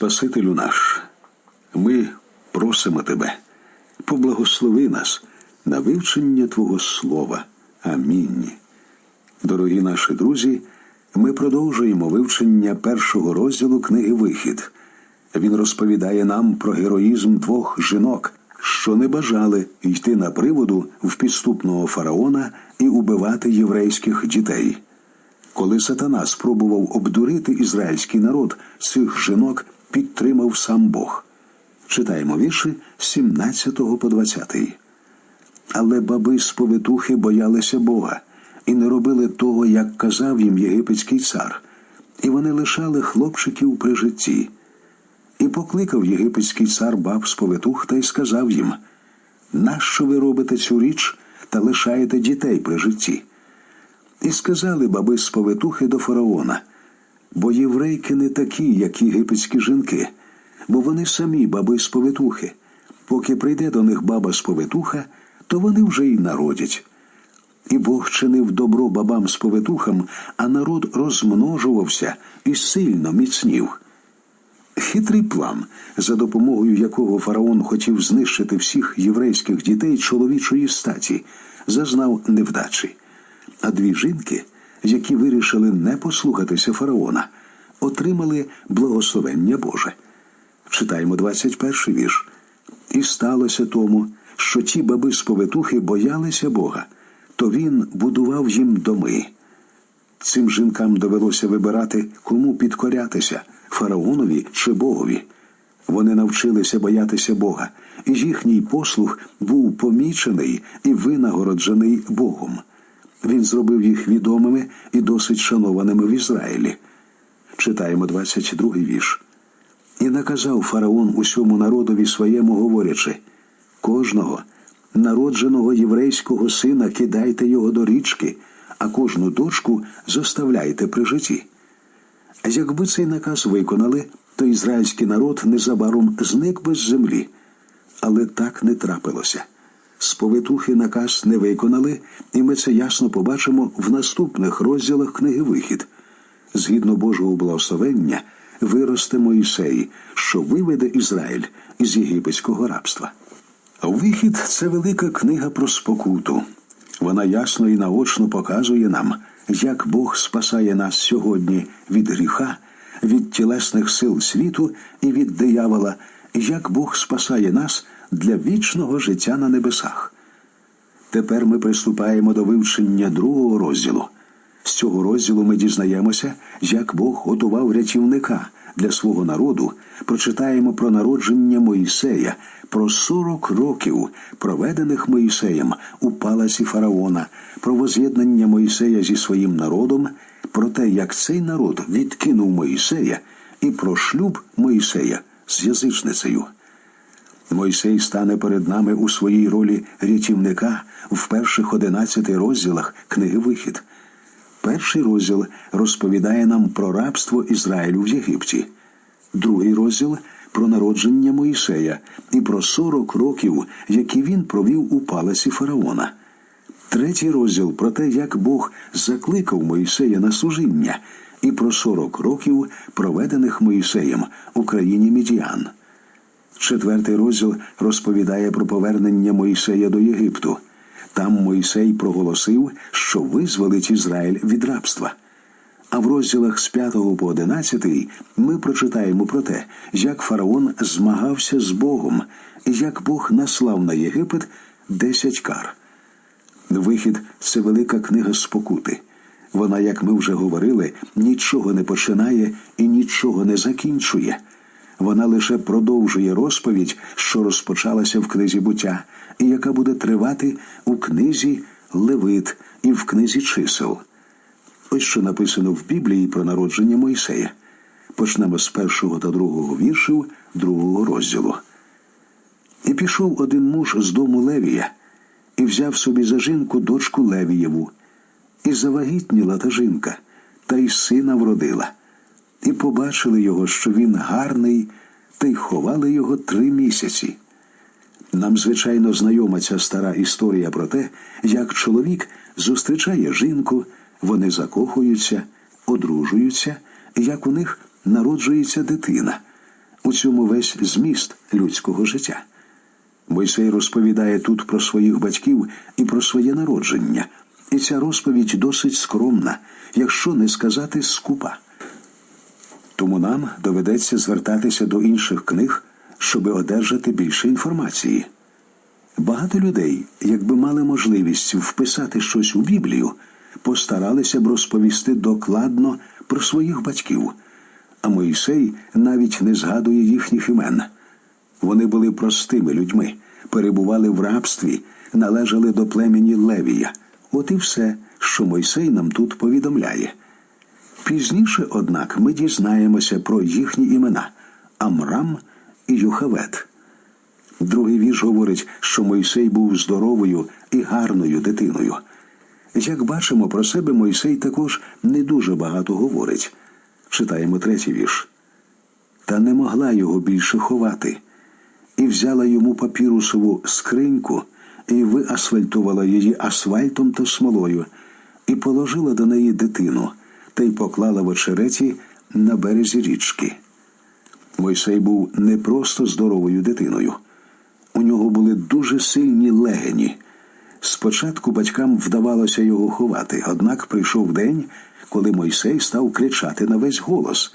Спасителю наш, ми просимо Тебе, поблагослови нас на вивчення Твого Слова. Амінь. Дорогі наші друзі, ми продовжуємо вивчення першого розділу книги Вихід. Він розповідає нам про героїзм двох жінок, що не бажали йти на приводу в підступного фараона і убивати єврейських дітей. Коли сатана спробував обдурити ізраїльський народ, цих жінок підтримав сам Бог. Читаємо вірші з 17 по 20. Але баби з повитухи боялися Бога і не робили того, як казав їм єгипетський цар, і вони лишали хлопчиків при житті. І покликав єгипетський цар баб з повитух та й сказав їм: Нащо ви робите цю річ та лишаєте дітей при житті? І сказали баби з повитухи до фараона, бо єврейки не такі, як єгипетські жінки, бо вони самі баби з повитухи. Поки прийде до них баба з повитуха, то вони вже й народять. І Бог чинив добро бабам з повитухам, а народ розмножувався і сильно міцнів. Хитрий план, за допомогою якого фараон хотів знищити всіх єврейських дітей чоловічої статі, зазнав невдачі. А дві жінки, які вирішили не послухатися фараона, отримали благословення Боже. Читаємо 21 вірш. І сталося тому, що ті баби з повитухи боялися Бога, то він будував їм доми. Цим жінкам довелося вибирати, кому підкорятися фараонові чи Богові. Вони навчилися боятися Бога, і їхній послух був помічений і винагороджений Богом. Він зробив їх відомими і досить шанованими в Ізраїлі. Читаємо 22 вірш. І наказав фараон усьому народові своєму, говорячи кожного народженого єврейського сина кидайте його до річки, а кожну дочку зоставляйте при житті. Якби цей наказ виконали, то ізраїльський народ незабаром зник без землі. Але так не трапилося. Сповитухи наказ не виконали, і ми це ясно побачимо в наступних розділах книги Вихід. Згідно Божого благословення, виросте Моїсей, що виведе Ізраїль із єгипетського рабства. Вихід це велика книга про спокуту. Вона ясно і наочно показує нам, як Бог спасає нас сьогодні від гріха, від тілесних сил світу і від диявола, як Бог спасає нас для вічного життя на небесах. Тепер ми приступаємо до вивчення другого розділу. З цього розділу ми дізнаємося, як Бог готував рятівника для свого народу, прочитаємо про народження Моїсея, про 40 років, проведених Моїсеєм у палаці фараона, про воз'єднання Моїсея зі своїм народом, про те, як цей народ відкинув Моїсея, і про шлюб Моїсея з язичницею. Мойсей стане перед нами у своїй ролі рятівника в перших одинадцяти розділах книги Вихід. Перший розділ розповідає нам про рабство Ізраїлю в Єгипті, другий розділ про народження Моїсея і про 40 років, які він провів у палаці фараона. Третій розділ про те, як Бог закликав Моїсея на служіння, і про 40 років, проведених Моїсеєм у країні Мідіан. Четвертий розділ розповідає про повернення Моїсея до Єгипту. Там Мойсей проголосив, що визволить Ізраїль від рабства. А в розділах з 5 по 11 ми прочитаємо про те, як фараон змагався з Богом, як Бог наслав на Єгипет десять кар. Вихід це велика книга спокути. Вона, як ми вже говорили, нічого не починає і нічого не закінчує. Вона лише продовжує розповідь, що розпочалася в книзі буття, і яка буде тривати у книзі Левит і в книзі чисел. Ось що написано в Біблії про народження Мойсея. Почнемо з першого та другого віршів другого розділу. І пішов один муж з дому Левія, і взяв собі за жінку дочку Левієву, і завагітніла та жінка, та й сина вродила. І побачили його, що він гарний, та й ховали його три місяці. Нам, звичайно, знайома ця стара історія про те, як чоловік зустрічає жінку, вони закохуються, одружуються, як у них народжується дитина. У цьому весь зміст людського життя. Мойсей розповідає тут про своїх батьків і про своє народження. І ця розповідь досить скромна, якщо не сказати скупа. Тому нам доведеться звертатися до інших книг, щоб одержати більше інформації. Багато людей, якби мали можливість вписати щось у Біблію, постаралися б розповісти докладно про своїх батьків, а Моїсей навіть не згадує їхніх імен. Вони були простими людьми, перебували в рабстві, належали до племені Левія. От і все, що Мойсей нам тут повідомляє. Пізніше, однак, ми дізнаємося про їхні імена Амрам і Юхавет. Другий вірш говорить, що Мойсей був здоровою і гарною дитиною. Як бачимо про себе, Мойсей також не дуже багато говорить. Читаємо третій вірш. Та не могла його більше ховати, і взяла йому папірусову скриньку, і виасфальтувала її асфальтом та смолою, і положила до неї дитину, та й поклала в очереті на березі річки. Мойсей був не просто здоровою дитиною. У нього були дуже сильні легені. Спочатку батькам вдавалося його ховати, однак прийшов день, коли Мойсей став кричати на весь голос.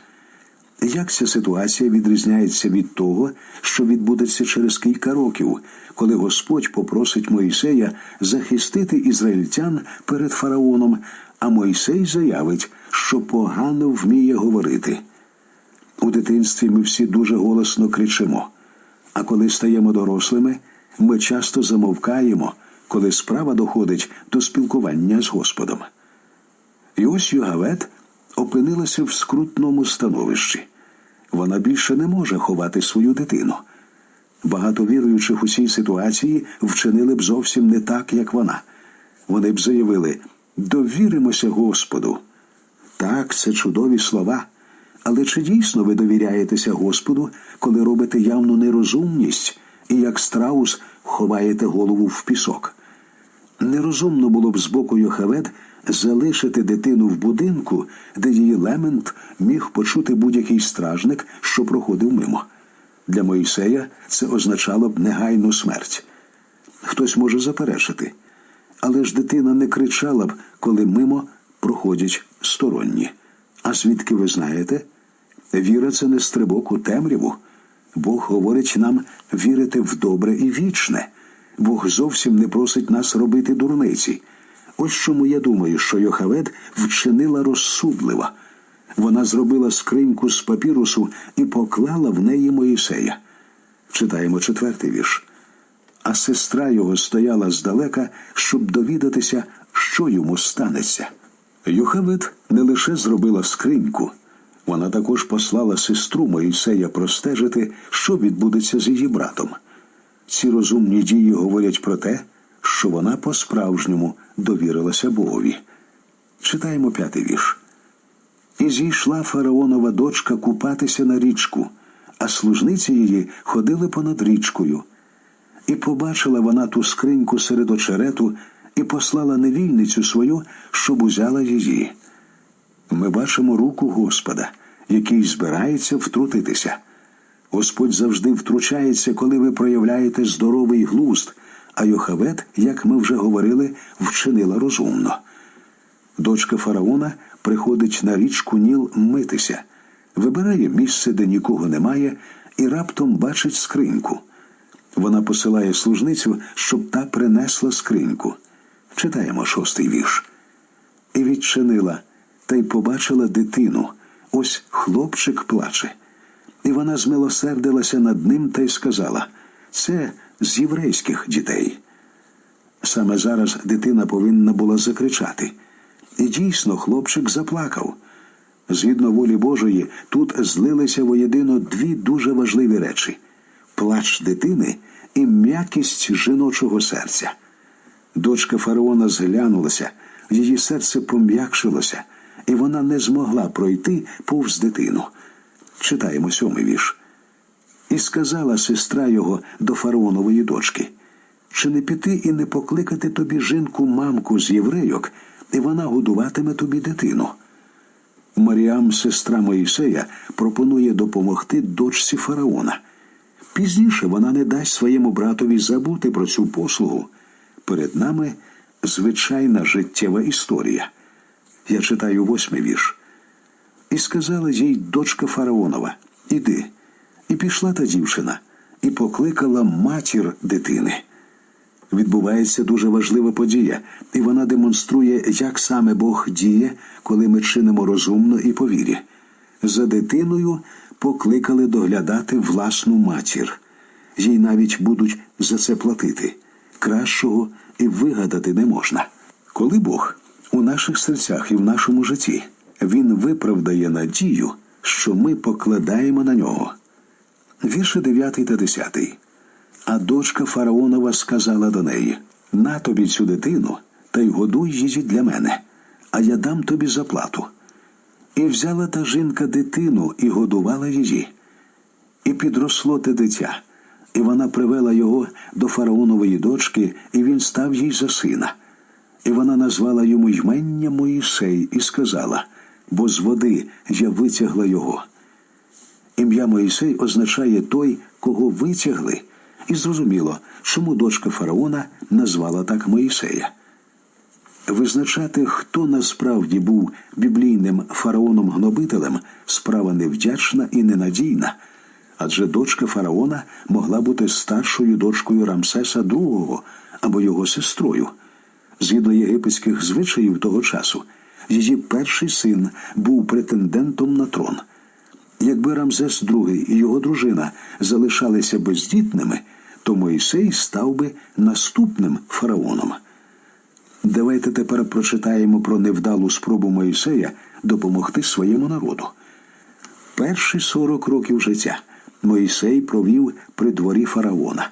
Як ця ситуація відрізняється від того, що відбудеться через кілька років, коли Господь попросить Моїсея захистити ізраїльтян перед фараоном, а Мойсей заявить, що погано вміє говорити. У дитинстві ми всі дуже голосно кричимо, а коли стаємо дорослими, ми часто замовкаємо, коли справа доходить до спілкування з Господом. І ось Югавет опинилася в скрутному становищі. Вона більше не може ховати свою дитину. Багато віруючих у цій ситуації вчинили б зовсім не так, як вона. Вони б заявили: довіримося Господу. Так, це чудові слова. Але чи дійсно ви довіряєтеся Господу, коли робите явну нерозумність і як страус ховаєте голову в пісок? Нерозумно було б з боку Йохавед залишити дитину в будинку, де її лемент міг почути будь-який стражник, що проходив мимо. Для Моїсея це означало б негайну смерть. Хтось може заперечити, але ж дитина не кричала б, коли мимо проходять сторонні. А звідки ви знаєте? Віра це не стрибок у темряву. Бог говорить нам вірити в добре і вічне. Бог зовсім не просить нас робити дурниці. Ось чому я думаю, що Йохавед вчинила розсудливо. Вона зробила скриньку з папірусу і поклала в неї Моїсея. Читаємо четвертий вірш. А сестра його стояла здалека, щоб довідатися, що йому станеться. Йохавед не лише зробила скриньку, вона також послала сестру Моїсея простежити, що відбудеться з її братом. Ці розумні дії говорять про те, що вона по-справжньому довірилася Богові. Читаємо п'ятий вірш. І зійшла фараонова дочка купатися на річку, а служниці її ходили понад річкою. І побачила вона ту скриньку серед очерету і послала невільницю свою, щоб узяла її. Ми бачимо руку Господа, який збирається втрутитися. Господь завжди втручається, коли ви проявляєте здоровий глузд, а Йохавет, як ми вже говорили, вчинила розумно. Дочка фараона приходить на річку Ніл митися, вибирає місце, де нікого немає, і раптом бачить скриньку. Вона посилає служницю, щоб та принесла скриньку. Читаємо шостий вірш. І відчинила, та й побачила дитину. Ось хлопчик плаче. І вона змилосердилася над ним та й сказала це з єврейських дітей. Саме зараз дитина повинна була закричати. І дійсно хлопчик заплакав. Згідно волі Божої, тут злилися воєдино дві дуже важливі речі плач дитини і м'якість жіночого серця. Дочка фараона зглянулася, її серце пом'якшилося, і вона не змогла пройти повз дитину. Читаємо сьомий вірш. І сказала сестра його до фараонової дочки: чи не піти і не покликати тобі жінку мамку з єврейок, і вона годуватиме тобі дитину? Маріам, сестра Моїсея, пропонує допомогти дочці фараона. Пізніше вона не дасть своєму братові забути про цю послугу. Перед нами звичайна життєва історія. Я читаю восьмий вірш. І сказала їй дочка фараонова: Іди. І пішла та дівчина, і покликала матір дитини. Відбувається дуже важлива подія, і вона демонструє, як саме Бог діє, коли ми чинимо розумно і по вірі. За дитиною покликали доглядати власну матір. Їй навіть будуть за це платити. Кращого і вигадати не можна. Коли Бог у наших серцях і в нашому житті, Він виправдає надію, що ми покладаємо на нього. Вірші 9 та 10. А дочка фараонова сказала до неї: На тобі цю дитину, та й годуй її для мене, а я дам тобі заплату. І взяла та жінка дитину і годувала її. І підросло те дитя, і вона привела його до фараонової дочки, і він став їй за сина. І вона назвала йому ймення Моїсей і сказала: бо з води я витягла його. Ім'я Моїсей означає той, кого витягли, і зрозуміло, чому дочка фараона назвала так Моїсея. Визначати, хто насправді був біблійним фараоном-гнобителем, справа невдячна і ненадійна, адже дочка фараона могла бути старшою дочкою Рамсеса II або його сестрою. Згідно єгипетських звичаїв того часу, її перший син був претендентом на трон. Якби Рамзес II і його дружина залишалися бездітними, то Моїсей став би наступним фараоном. Давайте тепер прочитаємо про невдалу спробу Моїсея допомогти своєму народу. Перші 40 років життя Моїсей провів при дворі фараона.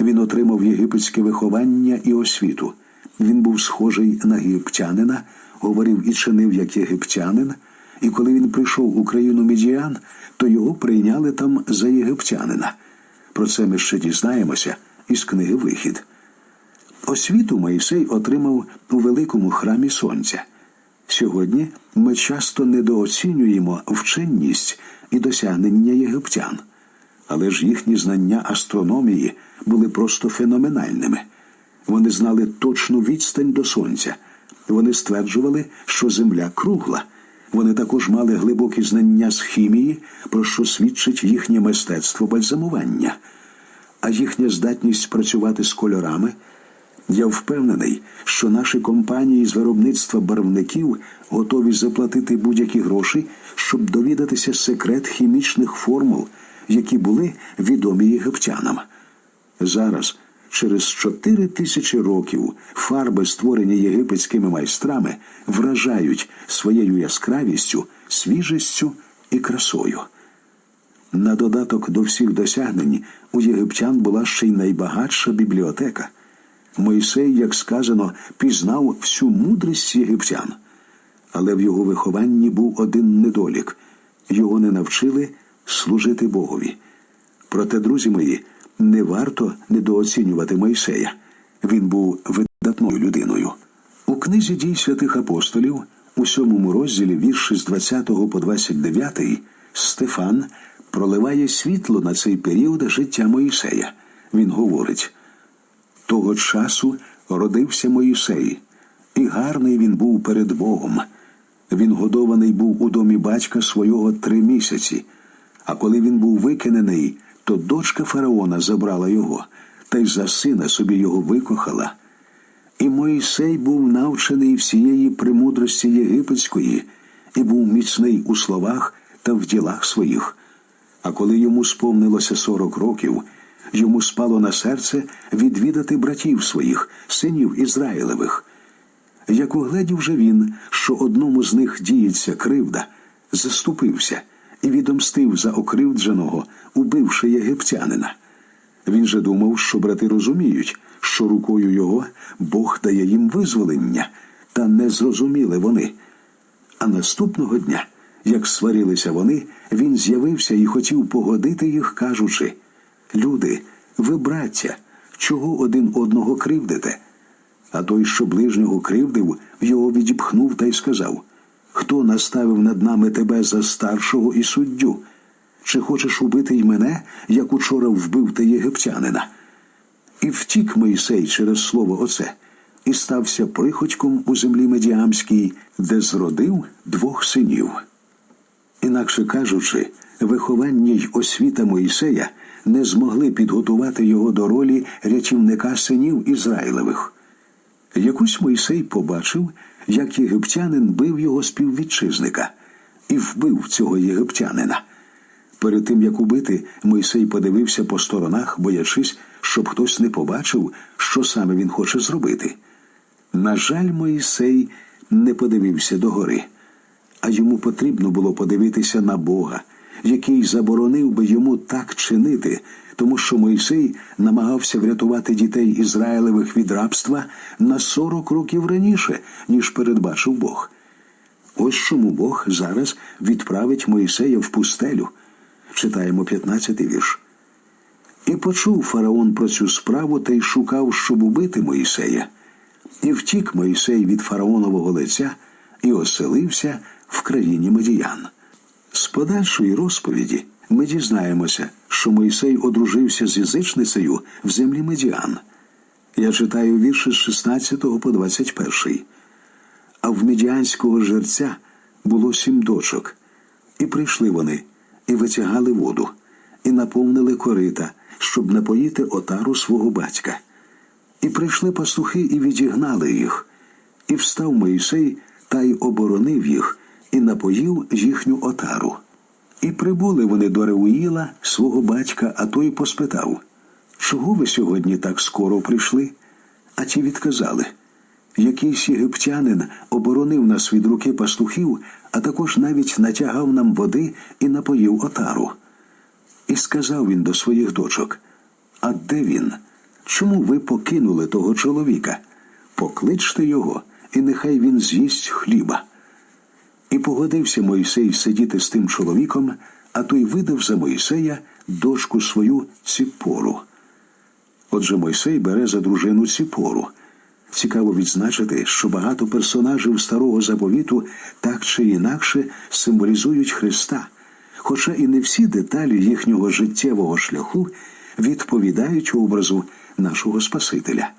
Він отримав єгипетське виховання і освіту. Він був схожий на єгиптянина, говорив і чинив як єгиптянин. І коли він прийшов у країну Мідіан, то його прийняли там за єгиптянина. Про це ми ще дізнаємося із книги Вихід. Освіту Моїсей отримав у великому храмі Сонця. Сьогодні ми часто недооцінюємо вченість і досягнення єгиптян, але ж їхні знання астрономії були просто феноменальними. Вони знали точну відстань до сонця. Вони стверджували, що земля кругла. Вони також мали глибокі знання з хімії, про що свідчить їхнє мистецтво бальзамування, а їхня здатність працювати з кольорами. Я впевнений, що наші компанії з виробництва барвників готові заплатити будь-які гроші, щоб довідатися секрет хімічних формул, які були відомі єгиптянам. Зараз, через чотири тисячі років, фарби, створені єгипетськими майстрами, вражають своєю яскравістю, свіжістю і красою. На додаток до всіх досягнень у єгиптян була ще й найбагатша бібліотека. Мойсей, як сказано, пізнав всю мудрість єгиптян, але в його вихованні був один недолік його не навчили служити Богові. Проте, друзі мої, не варто недооцінювати Мойсея. Він був видатною людиною. У книзі дій святих апостолів, у сьомому розділі вірші з 20 по 29, Стефан проливає світло на цей період життя Моїсея. Він говорить. Того часу родився Моїсей, і гарний він був перед Богом. Він годований був у домі батька свого три місяці. А коли він був викинений, то дочка фараона забрала його, та й за сина собі його викохала. І Моїсей був навчений всієї премудрості єгипетської і був міцний у словах та в ділах своїх. А коли йому сповнилося сорок років, йому спало на серце відвідати братів своїх, синів Ізраїлевих. Як угледів же він, що одному з них діється кривда, заступився і відомстив за окривдженого, убивши єгиптянина. Він же думав, що брати розуміють, що рукою його Бог дає їм визволення, та не зрозуміли вони. А наступного дня, як сварилися вони, він з'явився і хотів погодити їх, кажучи Люди, ви браття, чого один одного кривдите? А той, що ближнього кривдив, його відіпхнув та й сказав хто наставив над нами тебе за старшого і суддю? Чи хочеш убити й мене, як учора вбив ти єгиптянина? І втік Мойсей через слово оце, і стався приходьком у землі Медіамській, де зродив двох синів. Інакше кажучи, виховання й освіта Моїсея не змогли підготувати його до ролі рятівника синів Ізраїлевих. Якось Мойсей побачив, як єгиптянин бив його співвітчизника і вбив цього єгиптянина. Перед тим як убити, Мойсей подивився по сторонах, боячись, щоб хтось не побачив, що саме він хоче зробити. На жаль, Мойсей не подивився догори, а йому потрібно було подивитися на Бога, який заборонив би йому так чинити, тому що Мойсей намагався врятувати дітей Ізраїлевих від рабства на 40 років раніше, ніж передбачив Бог. Ось чому Бог зараз відправить Моїсея в пустелю. Читаємо 15-й вірш. І почув фараон про цю справу та й шукав, щоб убити Моїсея. І втік Моїсей від фараонового лиця і оселився в країні Медіян. Подальшої розповіді ми дізнаємося, що Моїсей одружився з язичницею в землі Медіан. Я читаю вірші з 16 по 21. А в медіанського жерця було сім дочок, і прийшли вони, і витягали воду, і наповнили корита, щоб напоїти отару свого батька. І прийшли пастухи і відігнали їх, і встав Моїсей та й оборонив їх, і напоїв їхню отару. І прибули вони до Реуїла, свого батька, а той поспитав Чого ви сьогодні так скоро прийшли? А ті відказали Якийсь єгиптянин оборонив нас від руки пастухів, а також навіть натягав нам води і напоїв отару. І сказав він до своїх дочок А де він? Чому ви покинули того чоловіка? Покличте його, і нехай він з'їсть хліба. І погодився Мойсей сидіти з тим чоловіком, а той видав за Мойсея дочку свою ціпору. Отже, Мойсей бере за дружину ціпору. Цікаво відзначити, що багато персонажів старого заповіту так чи інакше символізують Христа, хоча і не всі деталі їхнього життєвого шляху відповідають образу нашого Спасителя.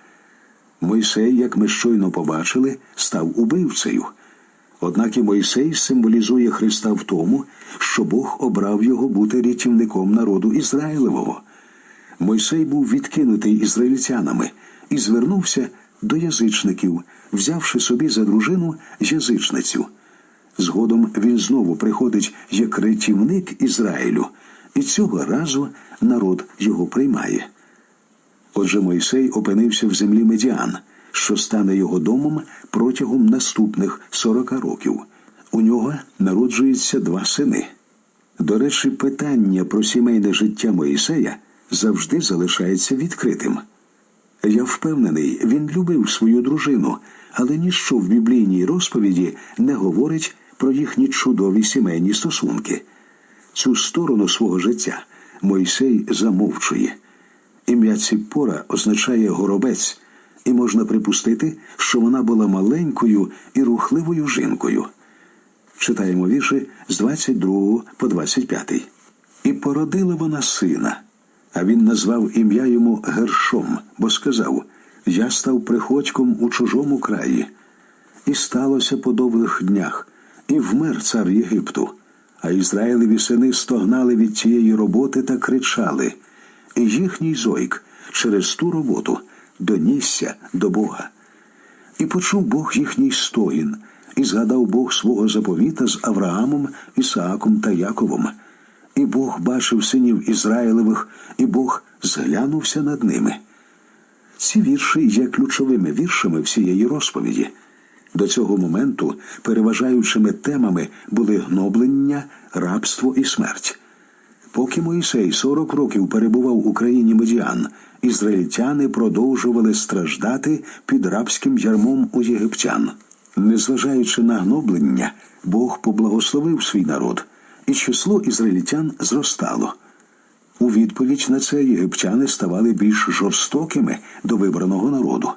Мойсей, як ми щойно побачили, став убивцею. Однак і Мойсей символізує Христа в тому, що Бог обрав його бути рятівником народу Ізраїлевого. Мойсей був відкинутий ізраїльтянами і звернувся до язичників, взявши собі за дружину язичницю. Згодом він знову приходить як рятівник Ізраїлю, і цього разу народ його приймає. Отже, Мойсей опинився в землі Медіан, що стане його домом протягом наступних сорока років. У нього народжуються два сини. До речі, питання про сімейне життя Моїсея завжди залишається відкритим. Я впевнений, він любив свою дружину, але ніщо в біблійній розповіді не говорить про їхні чудові сімейні стосунки. Цю сторону свого життя Мойсей замовчує. Ім'я Ціппора означає горобець, і можна припустити, що вона була маленькою і рухливою жінкою. Читаємо вірші з 22 по 25. І породила вона сина, а він назвав ім'я йому Гершом, бо сказав: Я став приходьком у чужому краї. І сталося по довгих днях, і вмер цар Єгипту. А Ізраїлеві сини стогнали від цієї роботи та кричали, і їхній зойк через ту роботу донісся до Бога. І почув Бог їхній стоїн, і згадав Бог свого заповіта з Авраамом, Ісааком та Яковом. І Бог бачив синів Ізраїлевих, і Бог зглянувся над ними. Ці вірші є ключовими віршами всієї розповіді. До цього моменту переважаючими темами були гноблення, рабство і смерть. Поки Моїсей 40 років перебував у країні Медіан, ізраїльтяни продовжували страждати під рабським ярмом у єгиптян. Незважаючи на гноблення, Бог поблагословив свій народ, і число ізраїльтян зростало. У відповідь на це єгиптяни ставали більш жорстокими до вибраного народу.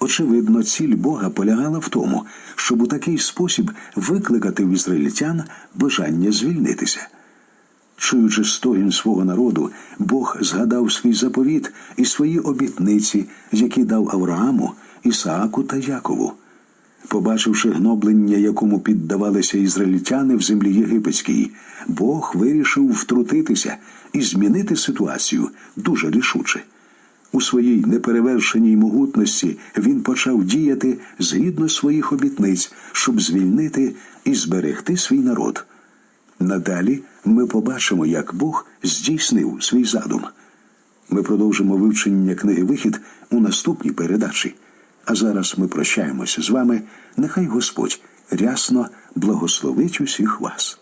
Очевидно, ціль Бога полягала в тому, щоб у такий спосіб викликати в ізраїльтян бажання звільнитися. Чуючи стогін свого народу, Бог згадав свій заповіт і свої обітниці, які дав Аврааму, Ісааку та Якову. Побачивши гноблення, якому піддавалися ізраїльтяни в землі єгипетській, Бог вирішив втрутитися і змінити ситуацію дуже рішуче. У своїй неперевершеній могутності він почав діяти згідно своїх обітниць, щоб звільнити і зберегти свій народ. Надалі ми побачимо, як Бог здійснив свій задум. Ми продовжимо вивчення книги Вихід у наступній передачі. А зараз ми прощаємося з вами. Нехай Господь рясно благословить усіх вас.